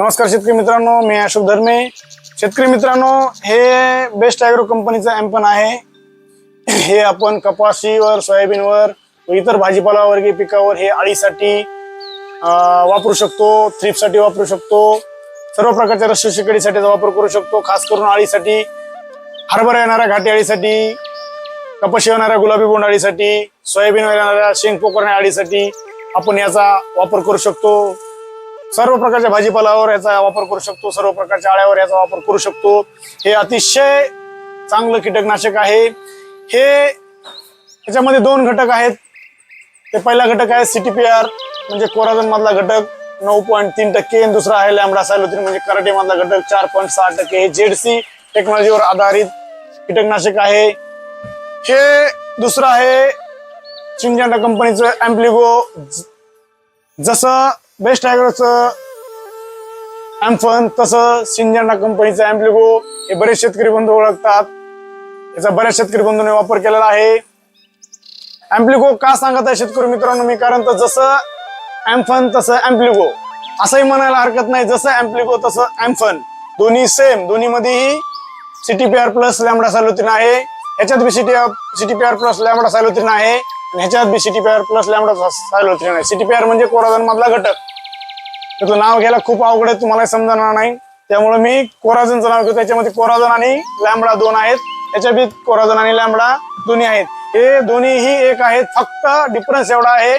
नमस्कार शेतकरी मित्रांनो मी अशोक धर्मे. शेतकरी मित्रांनो हे बेस्ट ॲग्रो कंपनीचं ॲम्पन आहे. हे आपण कपाशीवर सोयाबीनवर व इतर भाजीपाला वर्गीय पिकावर हे अळीसाठी वापरू शकतो थ्रीपसाठी वापरू शकतो. सर्व प्रकारच्या रस शिकडीसाठीचा वापर करू शकतो. खास करून अळीसाठी हरभरा येणाऱ्या घाटी आळीसाठी कपाशी येणाऱ्या गुलाबी बोंड अळीसाठी सोयाबीन येणाऱ्या शेंग पोकरण्या अळीसाठी आपण याचा वापर करू शकतो. सर्व प्रकारच्या भाजीपालावर याचा वापर करू शकतो सर्व प्रकारच्या आळ्यावर याचा वापर करू शकतो. हे अतिशय चांगलं कीटकनाशक आहे. हे याच्यामध्ये दोन घटक आहेत. ते पहिला घटक आहे सीटीपीआर म्हणजे कोराजन मधला घटक नऊ पॉईंट तीन टक्के. दुसरा आहे लॅमडा सायलोथिन म्हणजे कराटे मधला घटक चार पॉईंट सहा टक्के. हे जेडसी टेक्नॉलॉजीवर आधारित कीटकनाशक आहे. हे दुसरं आहे चिंजांडा कंपनीचं अँप्लिगो जसं बेस्ट ॲग्रोचं ॲम्फन तसं सिंजांडा कंपनीचं ॲम्प्लिगो हे बरेच शेतकरी बंधू ओळखतात. याचा बऱ्याच शेतकरी बंधूंनी वापर केलेला आहे. अँप्लिगो का सांगत आहे शेतकरी मित्रांनो? मी कारण तर जसं ॲम्फन तसं ॲम्प्लिगो असंही म्हणायला हरकत नाही. जसं अँप्लिगो तसं ॲम्फन दोन्ही same दोन्हीमध्येही C CT P R plus lambda cyhalothrin आहे. ह्याच्यात B CT CT P R plus lambda cyhalothrin आहे. आणि ह्याच्यात B CT P R plus lambda cyhalothrin आहे. सिटी पी आर म्हणजे कोराजन मधला घटक. त्याचं नाव घ्यायला खूप अवघड आहे तुम्हाला समजणार नाही. त्यामुळे मी कोराजनचं नाव घेतो. त्याच्यामध्ये कोराजन आणि लॅम्बडा दोन आहेत. त्याच्या बी कोराजन आणि लॅम्बडा दोन्ही आहेत. हे दोन्हीही एक आहेत. फक्त डिफरन्स एवढा आहे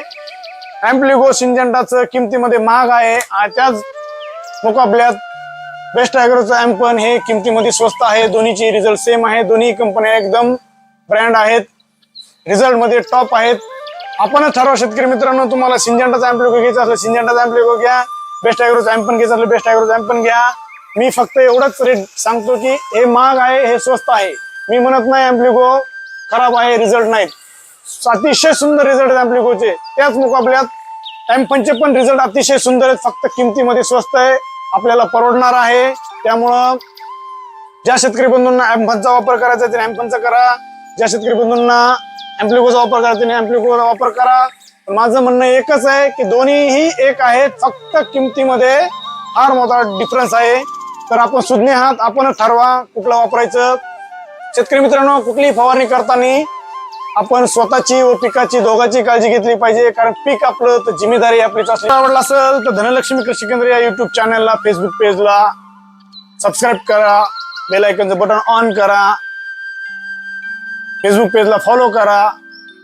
अँप्लिगो सिंजंटाचं किमतीमध्ये महाग आहे. आणि त्याच मुकाबल्यात बेस्ट टायगरचं अँपन हे किमतीमध्ये स्वस्त आहे. दोन्हीचे रिझल्ट सेम आहे. दोन्ही कंपन्या एकदम ब्रँड आहेत. रिझल्टमध्ये टॉप आहेत. आपणच ठरवा शेतकरी मित्रांनो तुम्हाला सिंजंटाचा अँप्लिगो घ्यायचा असलं सिंजंटाचा अँप्लिगो घ्या. बेस्ट ॲग्रोचा अँपन घ्यायचं असलं बेस्ट चॅम्प पण घ्या. मी फक्त एवढंच रेट सांगतो की हे महाग आहे हे स्वस्त आहे. मी म्हणत नाही अँप्लिको खराब आहे रिझल्ट नाहीत. अतिशय सुंदर रिझल्ट आहेत अँप्लिकोचे त्याच मुकाबल्यात एम्पनचे पण रिझल्ट अतिशय सुंदर आहेत फक्त किमतीमध्ये स्वस्त आहे आपल्याला परवडणार आहे. त्यामुळं ज्या शेतकरी बंधूंना एम्पनचा वापर करायचा आहे, त्याने एम्पनचा करा. ज्या शेतकरी बंधूंना अँप्लिकोचा वापर करायचा त्याने अँप्लिकोचा वापर करा. माझं म्हणणं एकच आहे की दोन्हीही एक आहेत फक्त किमतीमध्ये फार मोठा डिफरन्स आहे. तर आपण सुज्ञ आहात आपण ठरवा कुठलं वापरायचं. शेतकरी मित्रांनो कुठलीही फवारणी करताना आपण स्वतःची व पिकाची दोघांची काळजी घेतली पाहिजे कारण पीक आपलं तर जिम्मेदारी आपली आवडला असेल तर धनलक्ष्मी कृषी केंद्र या युट्यूब चॅनलला फेसबुक पेजला सबस्क्राईब करा. बेल आयकनचं बटन ऑन करा. फेसबुक पेजला फॉलो करा.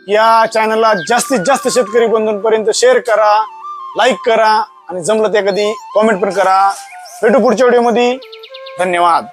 या चॅनलला जास्तीत जास्त शेतकरी बंधूंपर्यंत शेअर करा लाईक करा आणि जमलं ते कधी कॉमेंट पण करा. भेटू पुढच्या व्हिडिओमध्ये धन्यवाद.